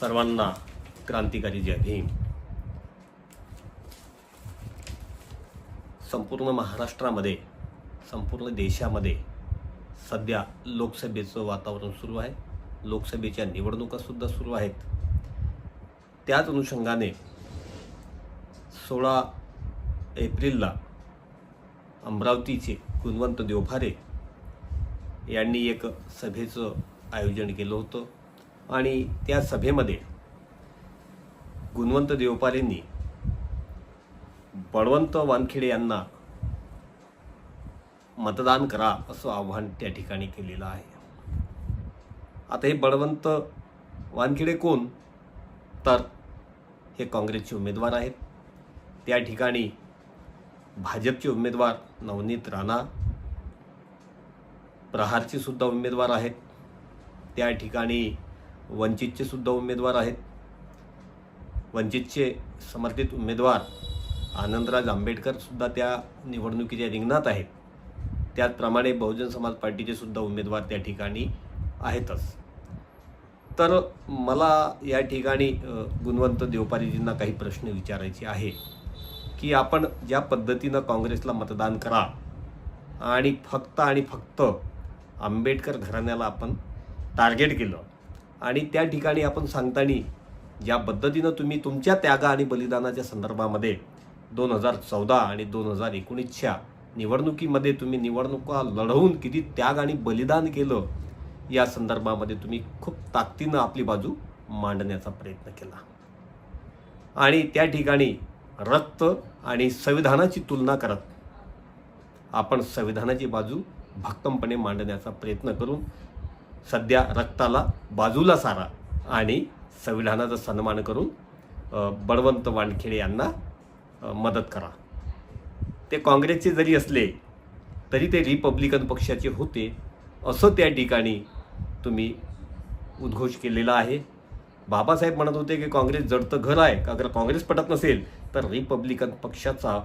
सर्वांना क्रांतिकारी जय भीम. संपूर्ण महाराष्ट्रामध्ये संपूर्ण देशामध्ये सध्या लोकसभेचं वातावरण सुरू आहे. लोकसभेच्या निवडणुकासुद्धा सुरू आहेत. त्याच अनुषंगाने सोळा एप्रिलला अमरावतीचे गुणवंत देवभारे यांनी एक सभेचं आयोजन केलं होतं. आणि त्या सभेमध्ये गुणवंत देवपारेंनी बळवंत वानखेडे यांना मतदान करा असं आव्हान त्या ठिकाणी केलेलं आहे. आता हे बळवंत वानखेडे कोण? तर हे काँग्रेसचे उमेदवार आहेत. त्या ठिकाणी भाजपचे उमेदवार नवनीत राणा प्रहारचे सुद्धा उमेदवार आहेत. त्या ठिकाणी वंचितचे सुद्धा उमेदवार आहेत. वंचितचे समर्थित उमेदवार आनंदराज आंबेडकर सुद्धा त्या निवडणुकीच्या रिंगणात आहेत. त्याचप्रमाणे बहुजन समाज पार्टीचे सुद्धा उमेदवार त्या ठिकाणी आहेतच. तर मला या ठिकाणी गुणवंत देवपारीजींना काही प्रश्न विचारायचे आहे की आपण ज्या पद्धतीनं काँग्रेसला मतदान करा आणि फक्त आणि फक्त आंबेडकर घराण्याला आपण टार्गेट केलं आणि त्या ठिकाणी आपण सांगताना ज्या पद्धतीनं तुम्ही तुमच्या त्यागा आणि बलिदानाच्या संदर्भामध्ये दोन हजार चौदा आणि दोन हजार एकोणीसच्या निवडणुकीमध्ये तुम्ही निवडणुका लढवून किती त्याग आणि बलिदान केलं या संदर्भामध्ये तुम्ही खूप ताकदीनं आपली बाजू मांडण्याचा प्रयत्न केला. आणि त्या ठिकाणी रक्त आणि संविधानाची तुलना करत आपण संविधानाची बाजू भक्कमपणे मांडण्याचा प्रयत्न करून सध्या रक्ताला बाजूला सारा आणि संविधानाचा सन्मान करून बळवंत वानखेडे यांना मदत करा. ते काँग्रेसचे जरी असले तरी ते रिपब्लिकन पक्षाचे होते. असं त्या ठिकाणी तुम्ही उद्घोष केलेला आहे. बाबासाहेब म्हणत होते की काँग्रेस जडतं घर आहे. का अगर काँग्रेस पटत नसेल तर रिपब्लिकन पक्षाचा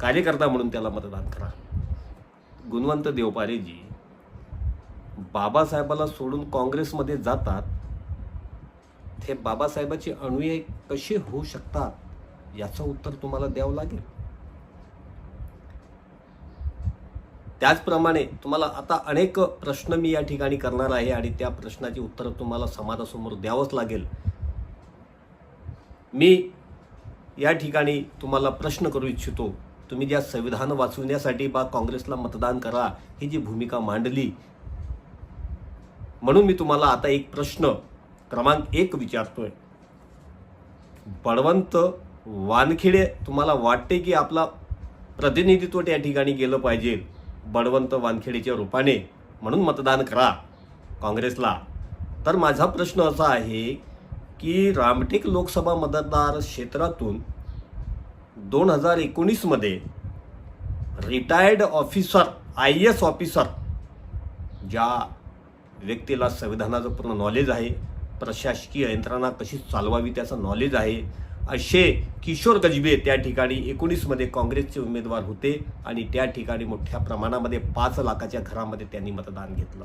कार्यकर्ता म्हणून त्याला मतदान करा. गुणवंत देवपारेजी बाबासाहेबाला सोडून काँग्रेसमध्ये जातात ते बाबासाहेबाचे अनुयायी कसे होऊ शकतात याचं उत्तर तुम्हाला द्यावं लागेल. त्याचप्रमाणे तुम्हाला आता अनेक प्रश्न मी या ठिकाणी करणार आहे आणि त्या प्रश्नाची उत्तरं तुम्हाला समाजासमोर द्यावंच लागेल. मी या ठिकाणी तुम्हाला प्रश्न करू इच्छितो. तुम्ही ज्या संविधान वाचवण्यासाठी बा काँग्रेसला मतदान करा ही जी भूमिका मांडली म्हणून मी तुम्हाला आता एक प्रश्न क्रमांक एक विचारतोय. बळवंत वानखेडे तुम्हाला वाटते की आपला प्रतिनिधित्व त्या ठिकाणी गेलं पाहिजे बळवंत वानखेडेच्या रूपाने? म्हणून मतदान करा काँग्रेसला. तर माझा प्रश्न असा आहे की रामटेक लोकसभा मतदार क्षेत्रातून दोन हजार एकोणीसमध्ये retired officer I S officer ज्या व्यक्तीला संविधानाचं पूर्ण नॉलेज आहे प्रशासकीय यंत्रणा कशी चालवावी त्याचं नॉलेज आहे. असे किशोर गजबे त्या ठिकाणी एकोणीसमध्ये काँग्रेसचे उमेदवार होते आणि त्या ठिकाणी मोठ्या प्रमाणामध्ये पाच लाखाच्या घरामध्ये त्यांनी मतदान घेतलं.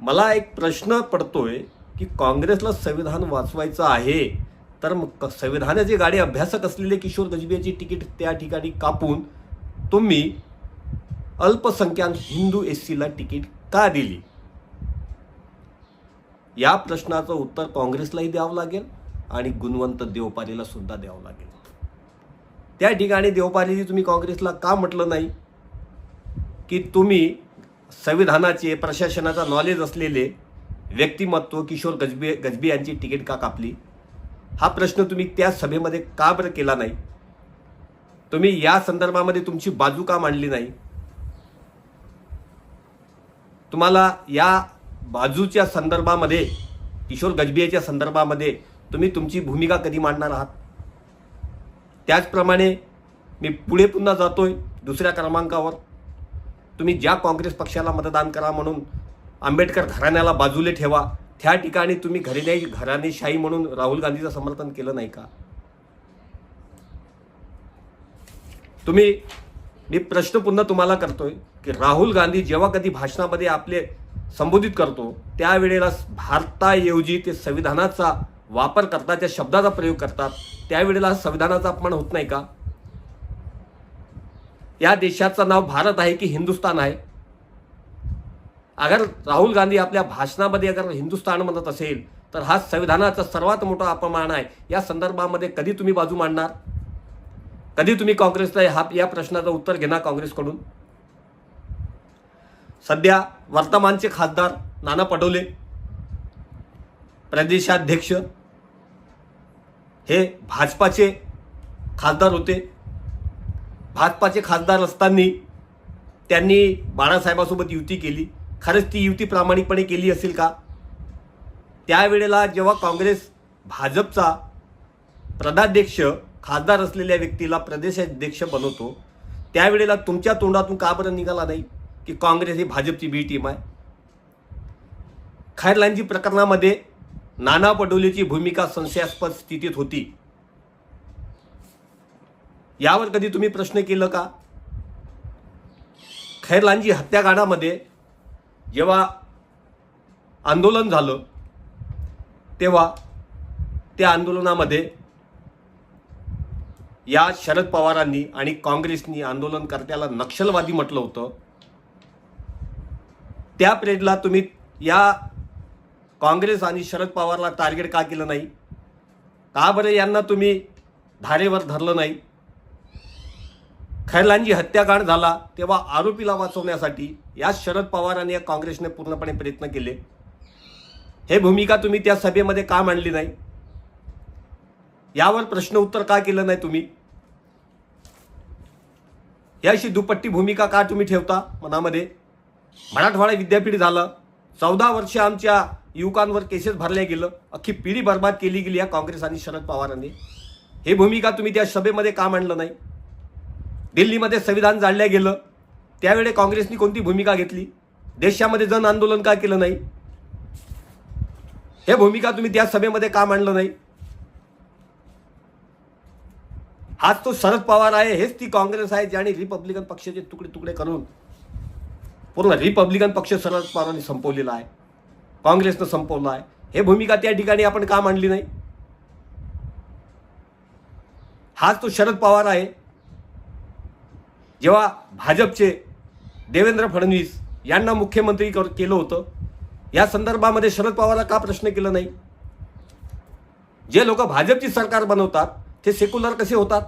मला एक प्रश्न पडतोय की काँग्रेसला संविधान वाचवायचं आहे तर मग क- संविधानाचे गाडी अभ्यासक असलेले किशोर गजबेची तिकीट त्या ठिकाणी कापून तुम्ही अल्पसंख्याक हिंदू एस सीला तिकीट का दिली? या प्रश्नाचं उत्तर काँग्रेसलाही द्यावं लागेल आणि गुणवंत देवपालीला सुद्धा द्यावं लागेल. त्या ठिकाणी देवपालीजी तुम्ही काँग्रेसला का म्हटलं नाही? की तुम्ही संविधानाचे प्रशासनाचा नॉलेज असलेले व्यक्तिमत्व किशोर गजबे गजबे यांची तिकीट का कापली? हा प्रश्न तुम्ही त्या सभेमध्ये का बरं केला नाही? तुम्ही या संदर्भामध्ये तुमची बाजू का मांडली नाही? तुम्हाला या बाजूच्या संदर्भामध्ये किशोर गजबियाच्या संदर्भामध्ये तुम्ही तुमची भूमिका कधी मांडणार आहात? त्याचप्रमाणे मी पुढे पुन्हा जातो आहे दुसऱ्या क्रमांकावर. तुम्ही ज्या काँग्रेस पक्षाला मतदान करा म्हणून आंबेडकर घराण्याला बाजूले ठेवा त्या ठिकाणी तुम्ही घराणे घराणेशाही म्हणून राहुल गांधीचं समर्थन केलं नाही का? तुम्ही मी प्रश्न पुन्हा तुम्हाला करतोय. की राहुल गांधी जेव्हा कधी भाषणामध्ये आपले संबोधित करतो त्यावेळेला भारताऐवजी ते संविधानाचा वापर करतात त्या शब्दाचा प्रयोग करतात त्यावेळेला संविधानाचा अपमान होत नाही का? या देशाचं नाव भारत आहे की हिंदुस्तान आहे? अगर राहुल गांधी आपल्या भाषणामध्ये अगर हिंदुस्तान म्हणत असेल तर हा संविधानाचा सर्वात मोठा अपमान आहे. या संदर्भामध्ये कधी तुम्ही बाजू मांडणार? कधी तुम्ही काँग्रेसला हा या प्रश्नाचं उत्तर घेणार काँग्रेसकडून? सध्या वर्तमानचे खासदार नाना पटोले प्रदेशाध्यक्ष हे भाजपाचे खासदार होते. भाजपाचे खासदार असताना त्यांनी बाळासाहेबासोबत युती केली. खरंच ती युती प्रामाणिकपणे केली असेल का? त्यावेळेला जेव्हा काँग्रेस भाजपचा प्रदाध्यक्ष खासदार असलेल्या व्यक्तीला प्रदेशाध्यक्ष बनवतो त्यावेळेला तुमच्या तोंडातून का बरं निघाला नाही? की काँग्रेस ही भाजपची बी टीम आहे. खैरलांजी प्रकरणामध्ये नाना पटोलेची भूमिका संशयास्पद स्थितीत होती. यावर कधी तुम्ही प्रश्न केलं का? खैरलांजी हत्याकांडामध्ये जेव्हा आंदोलन झालं तेव्हा त्या आंदोलनामध्ये या शरद पवारांनी आणि काँग्रेसनी आंदोलनकर्त्याला नक्षलवादी म्हटलं होतं. त्या पिरियडला तुम्ही या काँग्रेस आणि शरद पवारला टार्गेट का केलं नाही? का बरं यांना तुम्ही धारेवर धरलं नाही? खैरलांजी हत्याकांड झाला तेव्हा आरोपीला वाचवण्यासाठी या शरद पवार आणि या काँग्रेसने पूर्णपणे प्रयत्न केले. हे भूमिका तुम्ही त्या सभेमध्ये का मांडली नाही? यावर प्रश्न उत्तर का केलं नाही तुम्ही? याशी दुपट्टी भूमिका का तुम्ही ठेवता मनामध्ये? मराठवाडा विद्यापीठ झालं. चौदा वर्ष आमच्या युवकांवर केसेस भरल्या गेलं. अख्खी पिढी बर्बाद केली गेली या काँग्रेस आणि शरद पवारांनी. हे भूमिका तुम्ही त्या सभेमध्ये का मांडलं नाही? दिल्लीमध्ये संविधान जाळल्या गेलं. त्यावेळी काँग्रेसनी कोणती भूमिका घेतली? देशामध्ये जन आंदोलन का केलं नाही? हे भूमिका तुम्ही त्या सभेमध्ये का मांडलं नाही? हाच तो शरद पवार आहे हेच ती काँग्रेस आहे ज्याने रिपब्लिकन पक्षाचे तुकडे तुकडे करून पूर्ण रिपब्लिकन पक्ष शरद पवारांनी संपवलेला आहे. काँग्रेसनं संपवला आहे. हे भूमिका त्या ठिकाणी आपण का मांडली नाही? हाच तो शरद पवार आहे. जेव्हा भाजपचे देवेंद्र फडणवीस यांना मुख्यमंत्री कर- केलं होतं या संदर्भामध्ये शरद पवारला का प्रश्न केला नाही? जे लोक भाजपची सरकार बनवतात ते सेक्युलर कसे होतात?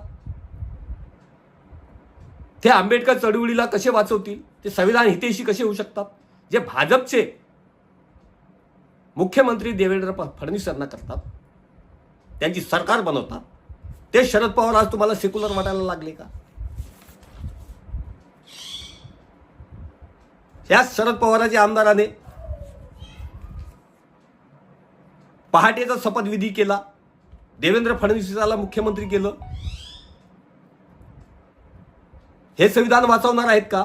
ते आंबेडकर चळवळीला कसे वाचवतील? ते संविधान हितेशी कसे होऊ शकतात? जे भाजपचे मुख्यमंत्री देवेंद्र फडणवीस यांना करतात त्यांची सरकार बनवतात ते शरद पवार आज तुम्हाला सेक्युलर वाटायला लागले का? या शरद पवारांच्या आमदाराने पहाटेचा शपथविधी केला देवेंद्र फडणवीसाला मुख्यमंत्री केलं. हे संविधान वाचवणार आहेत का?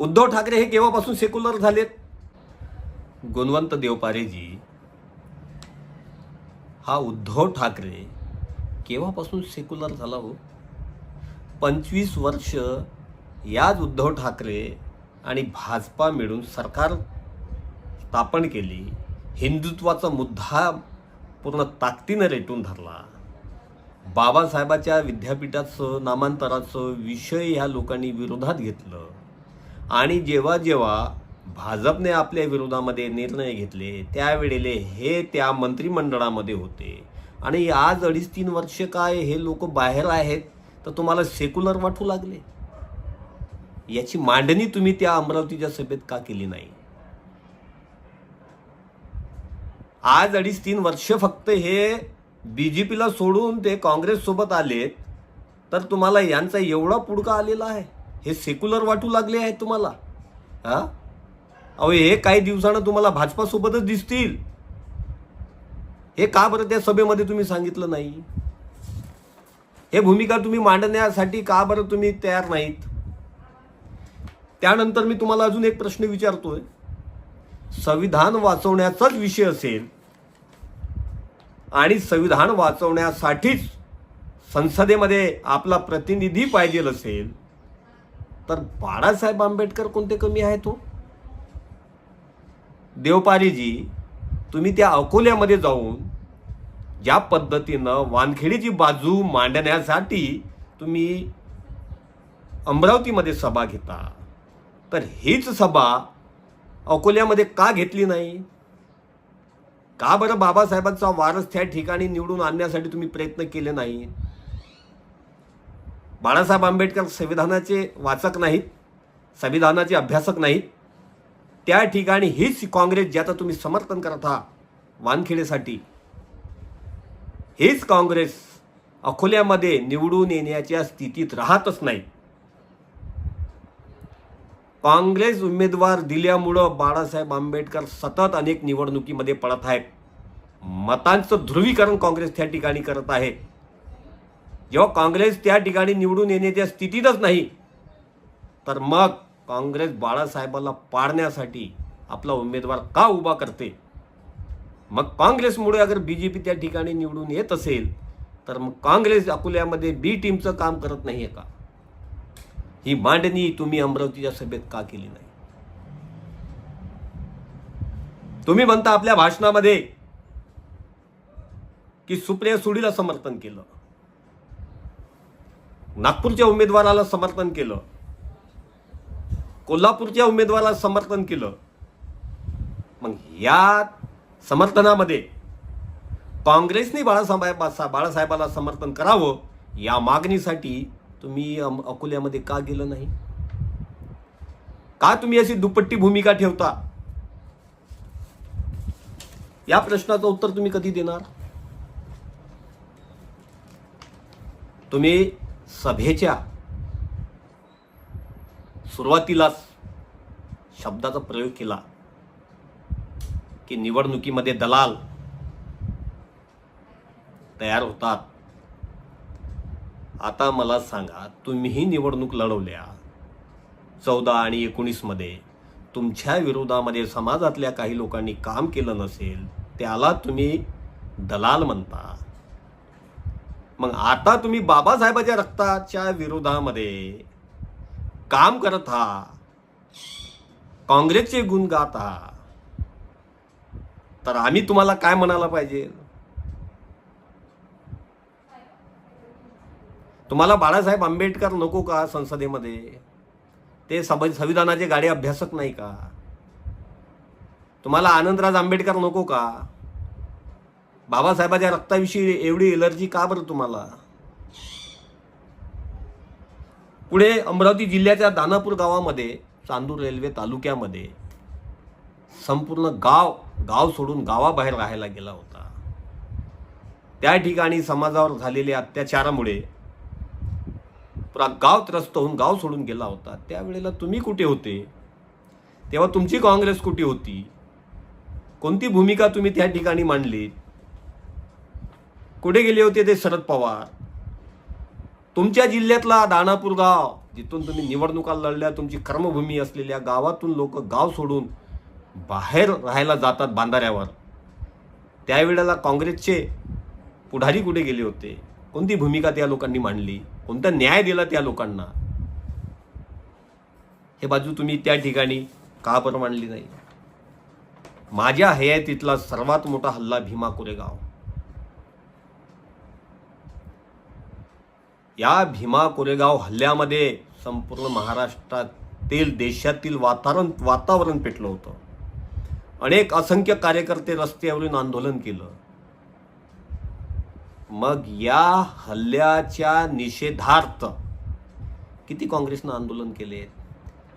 उद्धव ठाकरे हे केव्हापासून सेक्युलर झालेत? गुणवंत देवपारेजी हा उद्धव ठाकरे केव्हापासून सेक्युलर झाला हो? पंचवीस वर्ष याच उद्धव ठाकरे आणि भाजपा मिळून सरकार स्थापन केली हिंदुत्वाचा मुद्दा पूर्ण ताकदीनं रेटून धरला. बाबासाहेबाच्या विद्यापीठाचं नामांतराचं विषय ह्या लोकांनी विरोधात घेतलं. आणि जेव्हा जेव्हा भाजपने आपल्या विरोधामध्ये निर्णय घेतले त्यावेळेले हे त्या मंत्रिमंडळामध्ये होते. आणि आज अडीच तीन वर्ष काय हे लोक बाहेर आहेत तर तुम्हाला सेक्युलर वाटू लागले. याची मांडणी तुम्ही त्या अमरावतीच्या सभेत का केली नाही? आज अडीच तीन वर्ष फक्त हे बीजेपीला सोडून ते काँग्रेस सोबत आलेत तर तुम्हाला यांचा एवढा पुडका आलेला आहे. हे सेक्युलर वाटू लागले आहेत तुम्हाला. हा? अहो हे काही दिवसानं तुम्हाला भाजपासोबतच दिसतील. हे का बरं त्या सभेमध्ये तुम्ही सांगितलं नाही? हे भूमिका तुम्ही मांडण्यासाठी का बरं तुम्ही तयार नाहीत? त्यानंतर मी तुम्हाला अजून एक प्रश्न विचारतोय. संविधान वाचवण्याचाच विषय असेल आणि संविधान वाचवण्यासाठीच संसदेमध्ये आपला प्रतिनिधी पाहिजे असेल तर बाळासाहेब आंबेडकर कोणते कमी आहेत हो देवपारीजी तुम्ही त्या अकोल्यामध्ये जाऊन ज्या पद्धतीनं वानखेडीची बाजू मांडण्यासाठी तुम्ही अमरावतीमध्ये सभा घेता तर हीच सभा अकोल्यामध्ये का घेतली नाही? का बरं बाबासाहेबांचा वारस त्या ठिकाणी निवडून आणण्यासाठी तुम्ही प्रयत्न केले नाही? बाळासाहेब आंबेडकर संविधानाचे वाचक नाहीत संविधानाचे अभ्यासक नाहीत. त्या ठिकाणी हीच काँग्रेस ज्याचं तुम्ही समर्थन करत आहात वानखेडेसाठी. हेच काँग्रेस अकोल्यामध्ये निवडून येण्याच्या स्थितीत राहतच नाही. काँग्रेस उमेदवार दिल्यामुळं बाळासाहेब आंबेडकर सतत अनेक निवडणुकीमध्ये पडत आहेत. मतांचं ध्रुवीकरण काँग्रेस त्या ठिकाणी करत आहे. जेव्हा काँग्रेस त्या ठिकाणी निवडून येण्याच्या स्थितीतच नाही तर मग काँग्रेस बाळासाहेबांना पाडण्यासाठी आपला उमेदवार का उभा करते? मग काँग्रेसमुळे अगर बी जे पी त्या ठिकाणी निवडून येत असेल तर मग काँग्रेस अकोल्यामध्ये बी टीमचं काम करत नाही आहे का? ही मांडणी तुम्ही अमरावतीच्या सभेत का केली नाही? तुम्ही म्हणता आपल्या भाषणामध्ये की सुप्रिया सुडीला समर्थन केलं. नागपूरच्या उमेदवाराला समर्थन केलं. कोल्हापूरच्या उमेदवाराला समर्थन केलं. मग या समर्थनामध्ये काँग्रेसने बाळासाहेब बाळासाहेबाला समर्थन करावं या मागणीसाठी तुम्ही अम- अकोल्यामध्ये का गेलं नाही? का तुम्ही अशी दुपट्टी भूमिका ठेवता? या प्रश्नाचं उत्तर तुम्ही कधी देणार? तुम्ही सभेच्या सुरुवातीलाच शब्दाचा प्रयोग केला की निवडणुकीमध्ये दलाल तयार होतात. आता मला सांगा तुम्हीही निवडणूक लढवल्या. चौदा आणि एकोणीसमध्ये तुमच्या विरोधामध्ये समाजातल्या काही लोकांनी काम केलं नसेल त्याला तुम्ही दलाल म्हणता. मग आता तुम्ही बाबासाहेबाच्या रक्ताच्या विरोधामध्ये काम करत आहात काँग्रेसचे गुण गात आहात तर आम्ही तुम्हाला काय म्हणायला पाहिजे? तुम्हाला बाळासाहेब आंबेडकर नको का संसदेमध्ये? ते सब संविधानाचे गाडे अभ्यासक नाही का? तुम्हाला आनंदराज आंबेडकर नको का? बाबासाहेबाच्या रक्ताविषयी एवढी एलर्जी का बरं तुम्हाला? पुढे अमरावती जिल्ह्याच्या दानापूर गावामध्ये चांदूर रेल्वे तालुक्यामध्ये संपूर्ण गाव गाव सोडून गावाबाहेर राहायला गेला होता. त्या ठिकाणी समाजावर झालेल्या अत्याचारामुळे पुरा गाव त्रस्त होऊन गाव सोडून गेला होता. त्यावेळेला तुम्ही कुठे होते? तेव्हा तुमची काँग्रेस कुठे होती? कोणती भूमिका तुम्ही त्या ठिकाणी मांडली कुठे गेले होते ते शरद पवार? तुमच्या जिल्ह्यातला दानापूर गाव जिथून तुम्ही निवडणुका लढल्या तुमची कर्मभूमी असलेल्या गावातून लोक गाव सोडून बाहेर राहायला जातात बांधाऱ्यावर. त्यावेळेला काँग्रेसचे पुढारी कुठे गेले होते? कोणती भूमिका त्या लोकांनी मांडली? कोणता न्याय दिला त्या लोकांना? हे बाजू तुम्ही त्या ठिकाणी का बरं मांडली नाही? माझ्या हयातीतला सर्वात मोठा हल्ला भीमा कोरेगाव. या भीमा कोरेगाव हल्ल्यामध्ये संपूर्ण महाराष्ट्रातील देशातील वातावरण वातावरण पेटलं होतं. अनेक असंख्य कार्यकर्ते रस्त्यावरून आंदोलन केलं. मग या हल्ल्याच्या निषेधार्थ किती काँग्रेसनं आंदोलन केले?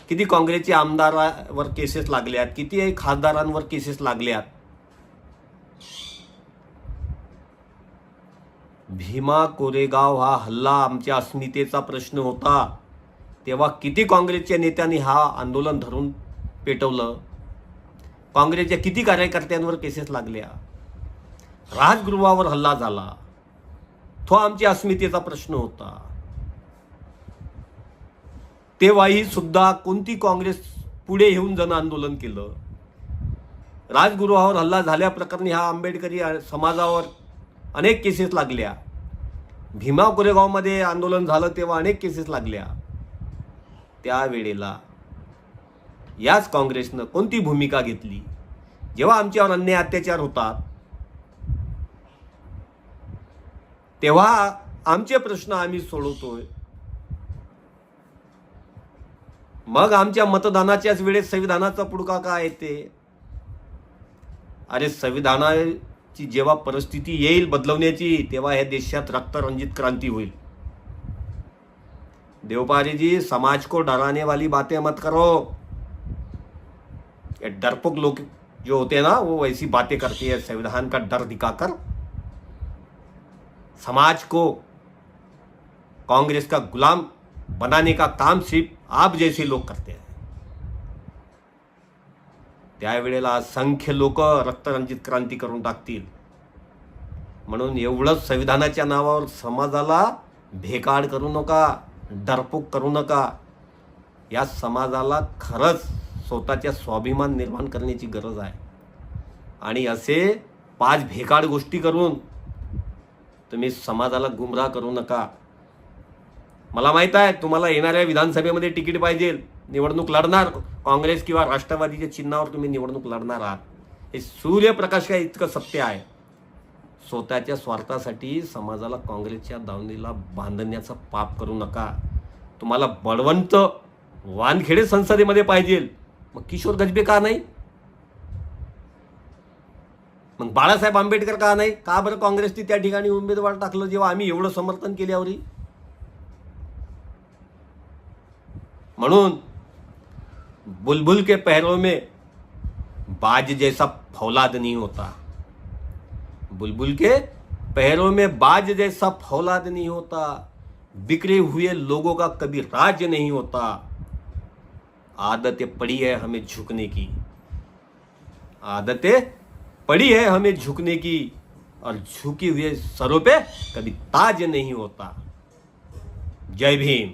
किती काँग्रेसचे आमदारावर केसेस लागल्यात? किती खासदारांवर केसेस लागल्यात? भीमा कोरेगाव हा हल्ला आमच्या अस्मितेचा प्रश्न होता. तेव्हा किती काँग्रेसच्या नेत्यांनी हा आंदोलन धरून पेटवलं? काँग्रेसच्या किती कार्यकर्त्यांवर केसेस लागल्या? राजगृहावर हल्ला झाला. तो आमच्या अस्मितेचा प्रश्न होता. तेव्हाही सुद्धा कोणती काँग्रेस पुढे येऊन जन आंदोलन केलं? राजगृहावर हल्ला झाल्याप्रकरणी हा आंबेडकरी समाजावर अनेक केसेस लागल्या. भीमा कोरेगावमध्ये आंदोलन झालं तेव्हा अनेक केसेस लागल्या. त्यावेळेला याच काँग्रेसनं कोणती भूमिका घेतली? जेव्हा आमच्यावर अन्याय अत्याचार होतात तेव्हा आमचे प्रश्न आम्ही सोडवतोय. मग आमच्या मतदानाच्याच वेळेस संविधानाचा पुडका काय येते अरे संविधाना संविधानाची जेव्हा परिस्थिती तेव्हा या देशात रक्तरंजित क्रांती होईल. देवपारी जी समाज को डराने वाली बातें मत करो. ये डरपोक लोग जो होते हैं ना, वो ऐसी बातें करती है, संविधान का डर दिखाकर। समाज को कांग्रेस का गुलाम बनाने का काम सिर्फ़ आप जैसे लोग करते हैं। त्यावेळेला असंख्य लोक रक्तरंजित क्रांती करून टाकतील. म्हणून एवढंच संविधानाच्या नावावर समाजाला भेकाड करू नका डरपूक करू नका. या समाजाला खरंच स्वतःच्या स्वाभिमान निर्माण करण्याची गरज आहे. आणि असे पाच भेकाड गोष्टी करून तुम्ही समाजाला गुमराह करू नका. मला माहीत आहे तुम्हाला येणाऱ्या विधानसभेमध्ये तिकीट पाहिजे. निवडणूक लढणार. काँग्रेस किंवा राष्ट्रवादीच्या चिन्हावर तुम्ही निवडणूक लढणार आहात. हे सूर्यप्रकाश काय इतकं सत्य आहे? स्वतःच्या स्वार्थासाठी समाजाला काँग्रेसच्या दावणीला बांधण्याचं पाप करू नका. तुम्हाला बळवंत वानखेडे संसदेमध्ये पाहिजे. मग किशोर गजबे का नाही? मग बाळासाहेब आंबेडकर का नाही? का बरं काँग्रेसने त्या ठिकाणी उमेदवार टाकलं जेव्हा आम्ही एवढं समर्थन केल्यावरही म्हणून बुलबुल के पैरों में बाज जैसा फौलाद नहीं होता। बुलबुल के पैरों में बाज जैसा फौलाद नहीं होता। बिखरे हुए लोगों का कभी राज नहीं होता। आदतें पड़ी है हमें झुकने की। आदतें पड़ी है हमें झुकने की और झुकी हुए सरों पे कभी ताज नहीं होता। जय भीम।